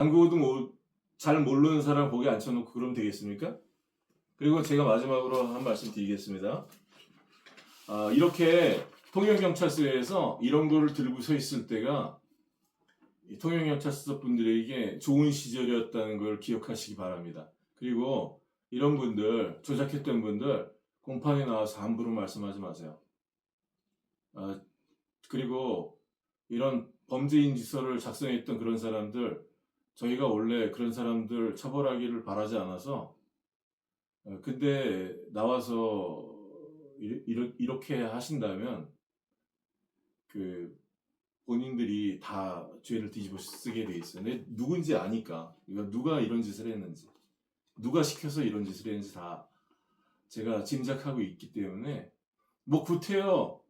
당구도 뭐, 잘 모르는 사람 거기 앉혀놓고 그러면 되겠습니까? 그리고 제가 마지막으로 한 말씀 드리겠습니다. 아, 이렇게 통영경찰서에서 이런 거를 들고 서 있을 때가 이 통영경찰서 분들에게 좋은 시절이었다는 걸 기억하시기 바랍니다. 그리고 이런 분들, 조작했던 분들, 공판에 나와서 함부로 말씀하지 마세요. 아, 그리고 이런 범죄인 지서를 작성했던 그런 사람들, 저희가 원래 그런 사람들 처벌하기를 바라지 않아서, 어, 근데 나와서 이렇게 하신다면, 그, 본인들이 다 죄를 뒤집어 쓰게 돼 있어요. 근데 누군지 아니까. 이거 누가 이런 짓을 했는지, 누가 시켜서 이런 짓을 했는지 다 제가 짐작하고 있기 때문에, 뭐 구태여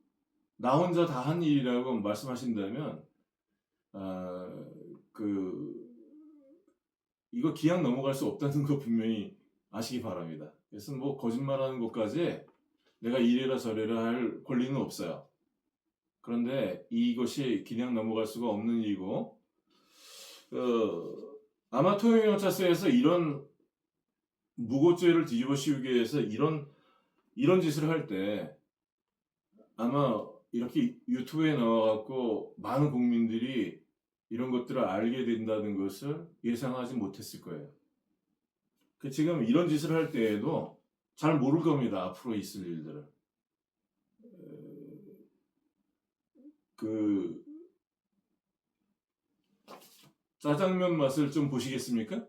나 혼자 다 한 일이라고 말씀하신다면, 아, 그, 이거 기약 넘어갈 수 없다는 거 분명히 아시기 바랍니다. 그래서 뭐 거짓말하는 것까지 내가 이래라 저래라 할 권리는 없어요. 그런데 이것이 그냥 넘어갈 수가 없는 일이고, 어, 아마 통영경찰서에서 이런 무고죄를 뒤집어 씌우기 위해서 이런 이런 짓을 할 때 아마 이렇게 유튜브에 나와갖고 많은 국민들이 이런 것들을 알게 된다는 것을 예상하지 못했을 거예요. 그 지금 이런 짓을 할 때에도 잘 모를 겁니다. 앞으로 있을 일들을. 에, 그 짜장면 맛을 좀 보시겠습니까?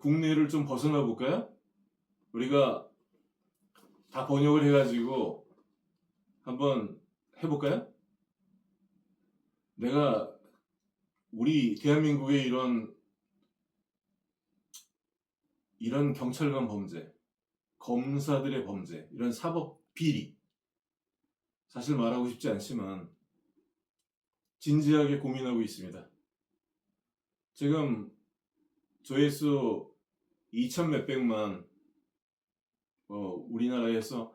국내를 좀 벗어나 볼까요? 우리가 다 번역을 해가지고 한번 해볼까요? 내가 우리 대한민국의 이런 이런 경찰관 범죄, 검사들의 범죄, 이런 사법 비리 사실 말하고 싶지 않지만 진지하게 고민하고 있습니다. 지금 조회수 2천 몇백만 어, 우리나라에서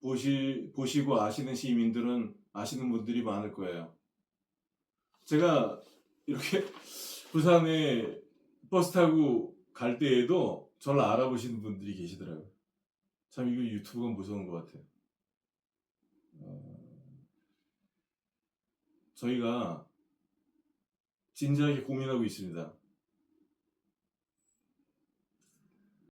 보시, 보시고 아시는 시민들은 아시는 분들이 많을 거예요. 제가 이렇게 부산에 버스 타고 갈 때에도 저를 알아보시는 분들이 계시더라고요. 참 이거 유튜브가 무서운 것 같아요. 어, 저희가 진지하게 고민하고 있습니다.